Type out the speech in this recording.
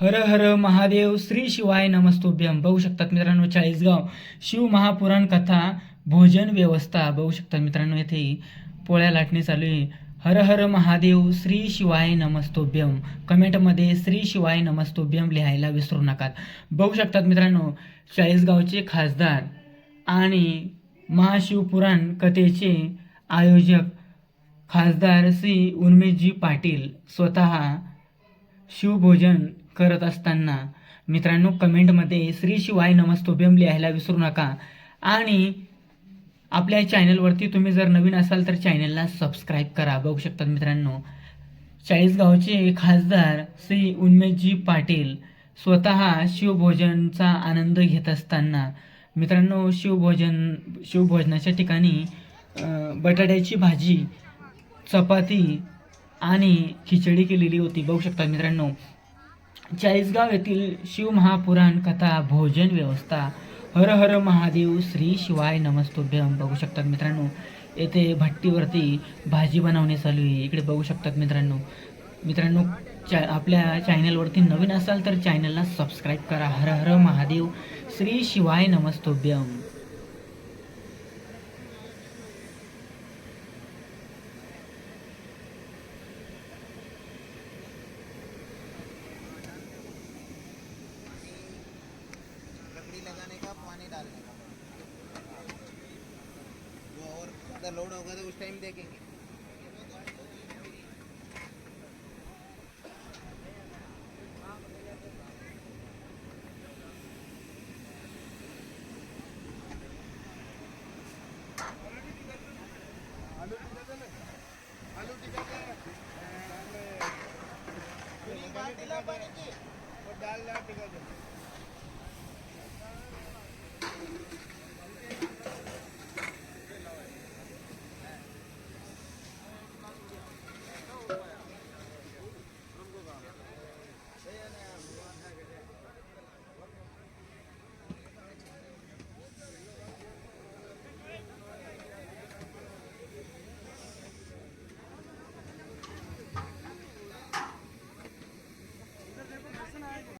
हर हर महादेव श्री शिवाय नमस्तुभ्यम बघू शकतात मित्रांनो चाळीसगाव शिव महापुराण कथा भोजन व्यवस्था. बघू शकतात मित्रांनो येथे पोळ्या लाटणे चालू आहे. हर हर महादेव श्री शिवाय नमस्तोभ्यम कमेंटमध्ये श्री शिवाय नमस्तोभ्यम लिहायला विसरू नका बघू शकतात मित्रांनो चाळीसगावचे खासदार आणि महाशिवपुराण कथेचे आयोजक खासदार श्री उन्मेशजी पाटील स्वतः शिवभोजन करत असताना मित्रांनो कमेंटमध्ये श्री शिवाय नमस्तोभ्यम लिहायला विसरू नका. आणि आपल्या चॅनलवरती तुम्ही जर नवीन असाल तर चॅनलला सबस्क्राईब करा. बघू शकतात मित्रांनो चाळीसगावचे खासदार श्री उन्मेशजी पाटील स्वतः शिवभोजनचा आनंद घेत असताना मित्रांनो शिवभोजन शिवभोजनाच्या ठिकाणी बटाट्याची भाजी चपाती आणि खिचडी केलेली होती. बघू शकता मित्रांनो चाळीसगाव येथील शिवमहापुराण कथा भोजन व्यवस्था. हर हर महादेव श्री शिवाय नमस्तुभ्यम बघू शकतात मित्रांनो येथे भट्टीवरती भाजी बनवणे चालू आहे. इकडे बघू शकतात मित्रांनो. मित्रांनो चा आपल्या चॅनलवरती नवीन असाल तर चॅनलला सबस्क्राईब करा. हर हर महादेव श्री शिवाय नमस्तुभ्यम अगर लोड होगा तो उस टाइम देखेंगे। आलू टिकट आलू टिकट डाल टिकट